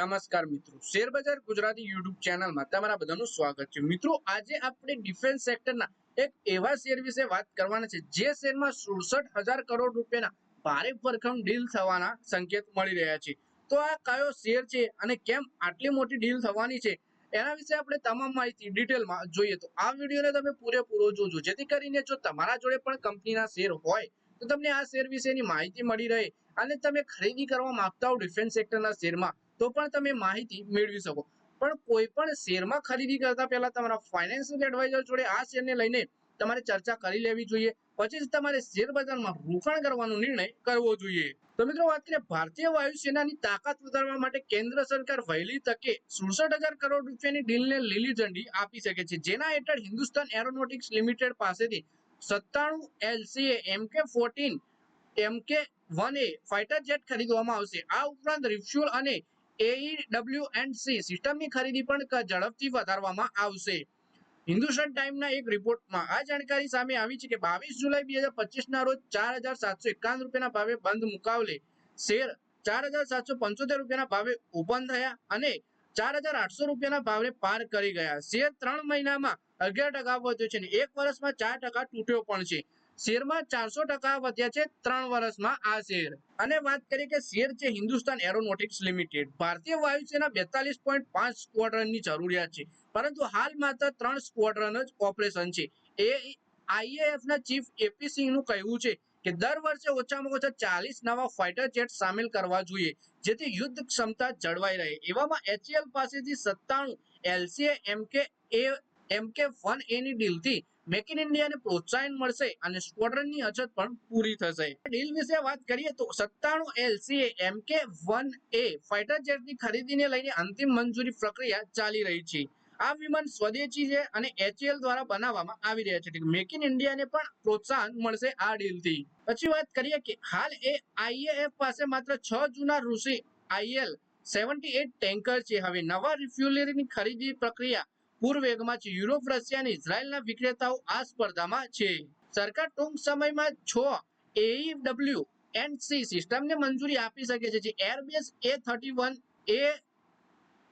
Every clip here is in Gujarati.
નમસ્કાર મિત્રો. શેરબજાર ગુજરાતી યુટ્યુબ ચેનલમાં તમારા બધાનું સ્વાગત છે. મિત્રો, આજે આપણે ડિફેન્સ સેક્ટરના એક એવા શેર વિશે વાત કરવાના છે, જે શેરમાં સુડસઠ હજાર કરોડ રૂપિયાના ભારે ભરખમ ડીલ થવાના સંકેત મળી રહ્યા છે. તો આ કયો શેર છે અને કેમ આટલી મોટી ડીલ થવાની છે, એના વિશે આપણે તમામ માહિતી ડિટેલમાં જોઈએ. તો આ વિડીયોને તમે પૂરેપૂરો જોજો. જેથી કરીને જો તમારા જોડે પણ કંપનીના શેર હોય, તો તમને આ શેર વિશેની માહિતી મળી રહે અને તમે ખરીદી કરવા માંગતા હો ડિફેન્સ સેક્ટરના શેરમાં તો પણ તમે માહિતી મેળવી શકો. પણ કોઈ પણ શેરમાં ખરીદી કરતા પહેલા તમારા ફાઇનાન્શિયલ એડવાઇઝર જોડે આ શેરને લઈને તમારે ચર્ચા કરી લેવી જોઈએ. પછી જ તમારે શેર બજારમાં રોકાણ કરવાનો નિર્ણય કરવો જોઈએ. તો મિત્રો, વાત કરીએ ભારતીય વાયુસેનાની તાકાત વધારવા માટે કેન્દ્ર સરકાર વહેલી તકે સુડસઠ હજાર કરોડ રૂપિયાની ડીલને લીલી ઝંડી આપી શકે છે. જેના હેઠળ હિન્દુસ્તાન એરોનોટિક્સ લિમિટેડ પાસેથી સત્તાણું એલસીએ, એમકે ફોર્ટીન, એમકે વન એ ફાઇટર જેટ ખરીદવામાં આવશે. આ ઉપરાંત રિફ્યુઅલ અને એઈડબ્લ્યુ સિસ્ટમની ખરીદી પણ ઝડપથી વધારવામાં આવશે. હિન્દુસ્તાન ટાઈમના એક રિપોર્ટમાં આ જાણકારી સામે આવી છે કે બાવીસ જુલાઈ બે હજાર પચીસના રોજ ચાર હજાર સાતસો એકાવન રૂપિયાના ભાવે બંધ મુકાવલે. શેર ચાર હજાર સાતસો પંચોતેર રૂપિયાના ભાવે ઓપન થયા અને ચાર હજાર આઠસો રૂપિયાના ભાવે પાર કરી ગયા. શેર ત્રણ મહિનામાં અગિયાર ટકા વધ્યો છે અને એક વર્ષમાં ચાર ટકા તૂટ્યો પણ છે. શેરમાં ચારસો ટકા વધ્યા છે ત્રણ વર્ષમાં આ શેર. અને વાત કરીએ કે શેર છે હિન્દુસ્તાન એરોનોટિક્સ લિમિટેડ. ભારતીય વાયુસેના બેતાલીસ પોઈન્ટ પાંચ સ્કવોડ્રનની જરૂરિયાત છે. પરંતુ હાલ માત્ર ત્રણ સ્કવોડ્રન જ ઓપરેશન છે. એ આઈએએફના ચીફ એપી સિંહનું કહેવું છે કે દર વર્ષે ઓછામાં ઓછા ચાલીસ નવા ફાઇટર જેટ સામેલ કરવા જોઈએ, જેથી યુદ્ધ ક્ષમતા જળવાઈ રહે. એવામાં એચએલ પાસેથી સત્તાણું, LCA, MK, A MK one એની ડીલથી મેક ઇન ઇન્ડિયાને પ્રોત્સાહન મળશે અને સ્ક્વોડ્રનની અછત પણ પૂરી થશે. ડીલ વિશે વાત કરીએ તો સત્તાણું એલસીએ એમકે વન એ ફાઇટર જેટની ખરીદીને લઈને અંતિમ મંજૂરી પ્રક્રિયા ચાલી રહી છે. આ વિમાન સ્વદેશી છે અને એચએલ દ્વારા બનાવવામાં આવી રહ્યા છે. મેક ઇન ઇન્ડિયાને પણ પ્રોત્સાહન મળશે આ ડીલથી પછી વાત કરીએ કે હાલ એ આઈએએફ પાસે માત્ર છ જૂના ઋષિ આઈએલ સેવન્ટી એટ ટેન્કર છે. હવે નવા રિફ્યુલરીની ખરીદી પ્રક્રિયા પૂર્વેગમાં છે યુરોપ, રશિયા અને ઇઝરાયલના વિક્રેતાઓ આ સ્પર્ધામાં છે. સરકાર ટૂંક સમયમાં છ એઈડબ્લ્યુ એન્ડ સી સિસ્ટમને મંજૂરી આપી શકે છે, જે એરબેસ એ થર્ટી વન એ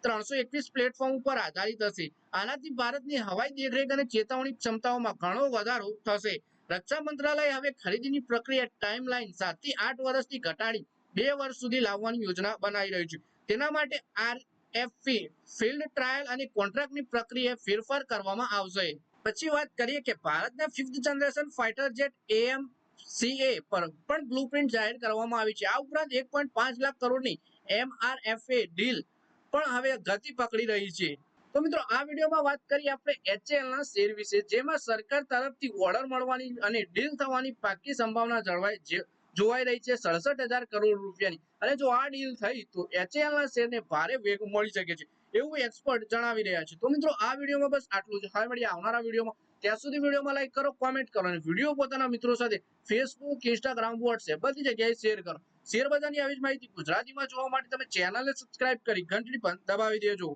ત્રણસો એકવીસ પ્લેટફોર્મ ઉપર આધારિત હશે. આનાથી ભારતની હવાઈ દેખરેખ અને ચેતવણી ક્ષમતાઓમાં ઘણો વધારો થશે. રક્ષા મંત્રાલય હવે ખરીદીની પ્રક્રિયા ટાઈમલાઈન સાતથી આઠ વર્ષથી ઘટાડી બે વર્ષ સુધી લાવવાની યોજના બનાવી રહ્યું છે. તેના માટે આર એફપી ફિલ્ડ ટ્રાયલ અને કોન્ટ્રાક્ટની પ્રક્રિયાએ ફેરફાર કરવામાં આવશે. પછી વાત કરીએ કે ભારતના fifth generation fighter jet AM CA પર પણ બ્લુપ્રિન્ટ જાહેર કરવામાં આવી છે. આ ઉપરાંત એક પોઈન્ટ પાંચ લાખ કરોડની એમઆરએફએ ડીલ પણ હવે ગતિ પકડી રહી છે. તો મિત્રો, આ વિડીયોમાં વાત કરીએ આપણે એચએલના શેર વિશે, જેમાં સરકાર તરફથી ઓર્ડર મળવાની અને ડીલ થવાની પાકી સંભાવના જળવાય જે- જોવાઈ રહી છે સડસઠ હજાર કરોડ રૂપિયાની. અને જો આ ડીલ થઈ તો એચએલ ના શેરને ભારે વેગ મળી શકે છે એવું એક્સપર્ટ જણાવી રહ્યા છે. તો મિત્રો, આ વિડીયોમાં બસ આટલું જ. હવે મળીએ આવનારા વિડીયોમાં ત્યાં સુધી વિડીયોમાં લાઈક કરો કોમેન્ટ કરો અને વીડિયો પોતાના મિત્રો સાથે ફેસબુક ઇન્સ્ટાગ્રામ વોટ્સએપ બધી જગ્યાએ શેર કરો. શેર બજારની આવી જ માહિતી ગુજરાતીમાં જોવા માટે તમે ચેનલને સબસ્ક્રાઇબ કરી, ઘંટડી પણ દબાવી દેજો.